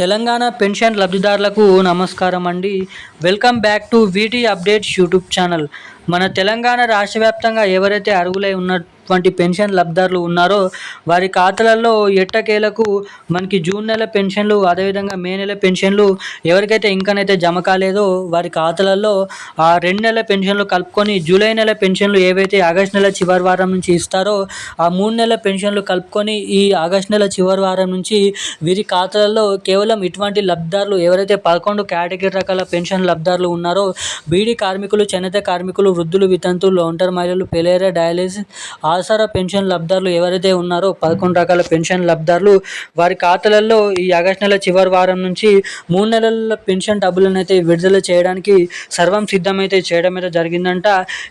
Telangana pension లబ్ధిదారులకు నమస్కారం అండి. Welcome back to VT updates YouTube channel. మన తెలంగాణ రాష్ట్ర వ్యాప్తంగా ఎవరైతే అర్హులై వంటి పెన్షన్ లబ్ధారులు ఉన్నారో వారి ఖాతాలలో ఎట్టకేలకు మనకి జూన్ నెల పెన్షన్లు అదేవిధంగా మే నెల పెన్షన్లు ఎవరికైతే ఇంకానైతే జమ కాలేదో వారి ఖాతాలలో ఆ రెండు నెలల పెన్షన్లు కలుపుకొని జూలై నెల పెన్షన్లు ఏవైతే ఆగస్ట్ నెల చివరి వారం నుంచి ఇస్తారో ఆ మూడు నెలల పెన్షన్లు కలుపుకొని ఈ ఆగస్ట్ నెల చివరి వారం నుంచి వీరి ఖాతాలలో కేవలం ఇటువంటి లబ్ధిదారులు ఎవరైతే పదకొండు కేటగిరీ రకాల పెన్షన్ లబ్ధారులు ఉన్నారో బీడీ కార్మికులు చేనేత కార్మికులు వృద్ధులు వితంతులు ఒంటరి మహిళలు పెలేరా డయాలిసిస్ ఆసరా పెన్షన్ లబ్ధారులు ఎవరైతే ఉన్నారో పదకొండు రకాల పెన్షన్ లబ్ధారులు వారి ఖాతాలలో ఈ ఆగస్ట్ నెల చివరి వారం నుంచి మూడు నెలల పెన్షన్ డబ్బులను అయితే విడుదల చేయడానికి సర్వం సిద్ధమైతే చేయడం అయితే జరిగిందంట.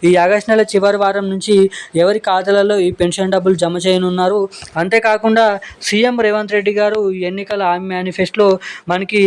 ఈ ఆగస్ట్ నెల చివరి వారం నుంచి ఎవరి ఖాతాలలో ఈ పెన్షన్ డబ్బులు జమ చేయనున్నారు? అంతేకాకుండా సీఎం రేవంత్ రెడ్డి గారు ఈ ఎన్నికల హామీ మేనిఫెస్టోలో మనకి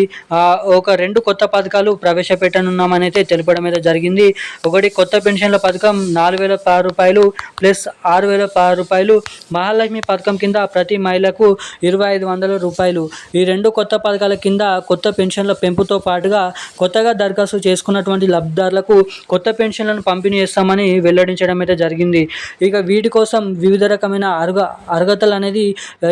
ఒక రెండు కొత్త పథకాలు ప్రవేశపెట్టనున్నామని అయితే తెలపడం అయితే జరిగింది. ఒకటి కొత్త పెన్షన్ల పథకం నాలుగు వేల పది రూపాయలు ప్లస్ ఆరు వేల రూపాయలు మహాలక్ష్మి పథకం కింద ప్రతి మహిళకు ఇరవై ఐదు వందల రూపాయలు. ఈ రెండు కొత్త పథకాల కింద కొత్త పెన్షన్ల పెంపుతో పాటుగా కొత్తగా దరఖాస్తు చేసుకున్నటువంటి లబ్ధిదారులకు కొత్త పెన్షన్లను పంపిణీ చేస్తామని వెల్లడించడం అయితే జరిగింది. ఇక వీటి కోసం వివిధ రకమైన అర్హ అర్హతలు అనేది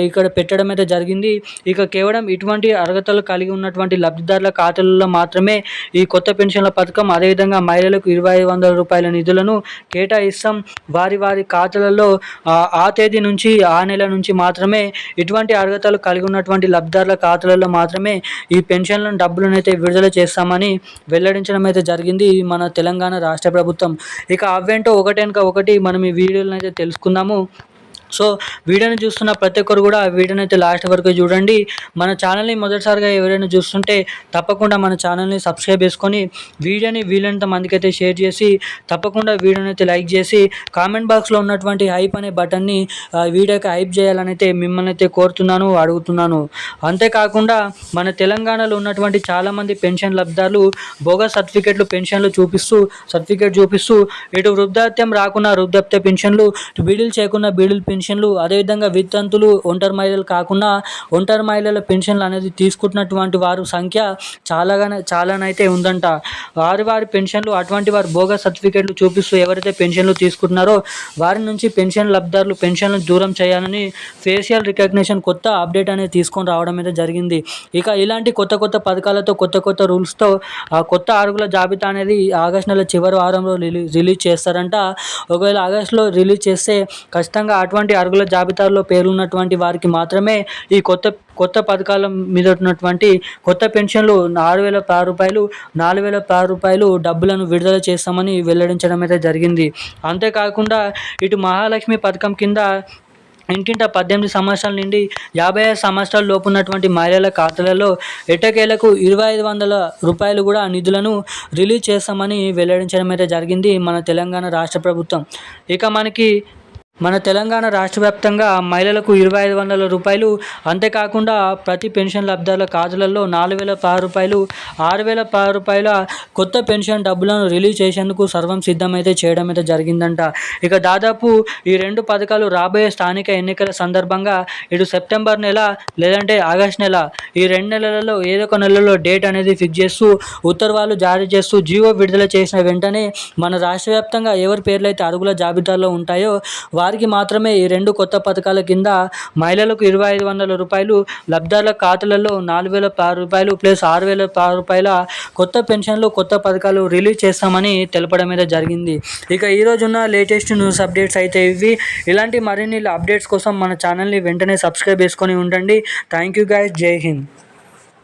ఇక్కడ పెట్టడం అయితే జరిగింది. ఇక కేవలం ఇటువంటి అర్హతలు కలిగి ఉన్నటువంటి లబ్ధిదారుల ఖాతాలలో మాత్రమే ఈ కొత్త పెన్షన్ల పథకం అదేవిధంగా మహిళలకు ఇరవై ఐదు వందల రూపాయల నిధులను కేటాయిస్తాం. వారి వారి ఖాతాలలో ఆ, ఆ తేదీ నుంచి ఆ నెల నుంచి మాత్రమే ఇటువంటి అర్హతలు కలిగి ఉన్నటువంటి లబ్ధిదారుల ఖాతాలలో మాత్రమే ఈ పెన్షన్లను డబ్బులను అయితే విడుదల చేస్తామని వెల్లడించడం అయితే జరిగింది మన తెలంగాణ రాష్ట్ర ప్రభుత్వం. ఇక అవేంటో ఒకటెనక ఒకటి మనం ఈ వీడియోలను అయితే తెలుసుకుందాము. సో వీడియోని చూస్తున్న ప్రతి ఒక్కరు కూడా ఆ వీడియోని అయితే లాస్ట్ వరకు చూడండి. మన ఛానల్ని మొదటిసారిగా ఎవరైనా చూస్తుంటే తప్పకుండా మన ఛానల్ని సబ్స్క్రైబ్ చేసుకొని వీడియోని వీలైనంత మందికైతే షేర్ చేసి తప్పకుండా వీడియోని అయితే లైక్ చేసి కామెంట్ బాక్స్లో ఉన్నటువంటి హైప్ అనే బటన్ని వీడియోకి హైప్ చేయాలని అయితే మిమ్మల్ని అయితే కోరుతున్నాను అడుగుతున్నాను. అంతేకాకుండా మన తెలంగాణలో ఉన్నటువంటి చాలామంది పెన్షన్ లబ్ధాలు బోగస్ సర్టిఫికెట్లు పెన్షన్లు చూపిస్తూ సర్టిఫికేట్ చూపిస్తూ ఇటు వృద్ధాప్యం రాకున్న వృద్ధాప్య పెన్షన్లు బీడీలు చేయకుండా బీడీలు పెన్షన్లు అదేవిధంగా వితంతులు ఒంటరి మహిళలు కాకుండా ఒంటరి మహిళల పెన్షన్లు అనేది తీసుకుంటున్నటువంటి వారు సంఖ్య చాలాగానే చాలానైతే ఉందంట. వారి వారి పెన్షన్లు అటువంటి వారు బోగస్ సర్టిఫికెట్లు చూపిస్తూ ఎవరైతే పెన్షన్లు తీసుకుంటున్నారో వారి నుంచి పెన్షన్ లబ్ధారులు పెన్షన్లు దూరం చేయాలని ఫేషియల్ రికగ్నిషన్ కొత్త అప్డేట్ అనేది తీసుకొని రావడం అయితే జరిగింది. ఇక ఇలాంటి కొత్త కొత్త పథకాలతో కొత్త కొత్త రూల్స్తో ఆ కొత్త అరుగుల జాబితా అనేది ఆగస్ట్ నెల చివరి వారంలో రిలీజ్ రిలీజ్ చేస్తారంట. ఒకవేళ ఆగస్టులో రిలీజ్ చేస్తే ఖచ్చితంగా అటువంటి అరుగుల జాబితాలో పేరున్నటువంటి వారికి మాత్రమే ఈ కొత్త కొత్త పథకాల మీద ఉన్నటువంటి కొత్త పెన్షన్లు ఆరు వేల పది రూపాయలు నాలుగు వేల పది రూపాయలు డబ్బులను విడుదల చేస్తామని వెల్లడించడం అయితే జరిగింది. అంతేకాకుండా ఇటు మహాలక్ష్మి పథకం కింద ఇంటింట పద్దెనిమిది సంవత్సరాల నుండి యాభై ఐదు సంవత్సరాల లోపు ఉన్నటువంటి మహిళల ఖాతాలలో ఎటకేలకు ఇరవై ఐదు వందల రూపాయలు కూడా నిధులను రిలీజ్ చేస్తామని వెల్లడించడం అయితే జరిగింది మన తెలంగాణ రాష్ట్ర ప్రభుత్వం. ఇక మనకి మన తెలంగాణ రాష్ట్ర వ్యాప్తంగా మహిళలకు ఇరవై ఐదు వందల రూపాయలు అంతేకాకుండా ప్రతి పెన్షన్ లబ్ధాల ఖాతాలలో నాలుగు వేల పది రూపాయలు ఆరు వేల పది రూపాయల కొత్త పెన్షన్ డబ్బులను రిలీజ్ చేసేందుకు సర్వం సిద్ధమైతే చేయడం అయితే జరిగిందంట. ఇక దాదాపు ఈ రెండు పథకాలు రాబోయే స్థానిక ఎన్నికల సందర్భంగా ఇటు సెప్టెంబర్ నెల లేదంటే ఆగస్ట్ నెల ఈ రెండు నెలలలో ఏదో ఒక నెలలో డేట్ అనేది ఫిక్స్ చేస్తూ ఉత్తర్వులు జారీ చేస్తూ జీవో విడుదల చేసిన వెంటనే మన రాష్ట్ర వ్యాప్తంగా ఎవరి పేర్లు అయితే అరుగుల జాబితాలో ఉంటాయో వారికి మాత్రమే ఈ రెండు కొత్త పథకాల కింద మహిళలకు ఇరవై ఐదు వందల రూపాయలు లబ్ధాల ఖాతాలలో నాలుగు వేల రూపాయలు ప్లస్ ఆరు వేల రూపాయల కొత్త పెన్షన్లు కొత్త పథకాలు రిలీజ్ చేస్తామని తెలపడం మీద జరిగింది. ఇక ఈ రోజున్న లేటెస్ట్ న్యూస్ అప్డేట్స్ అయితే ఇవి. ఇలాంటి మరిన్ని అప్డేట్స్ కోసం మన ఛానల్ని వెంటనే సబ్స్క్రైబ్ చేసుకొని ఉండండి. థ్యాంక్ యూ గాయ్ జై హింద్.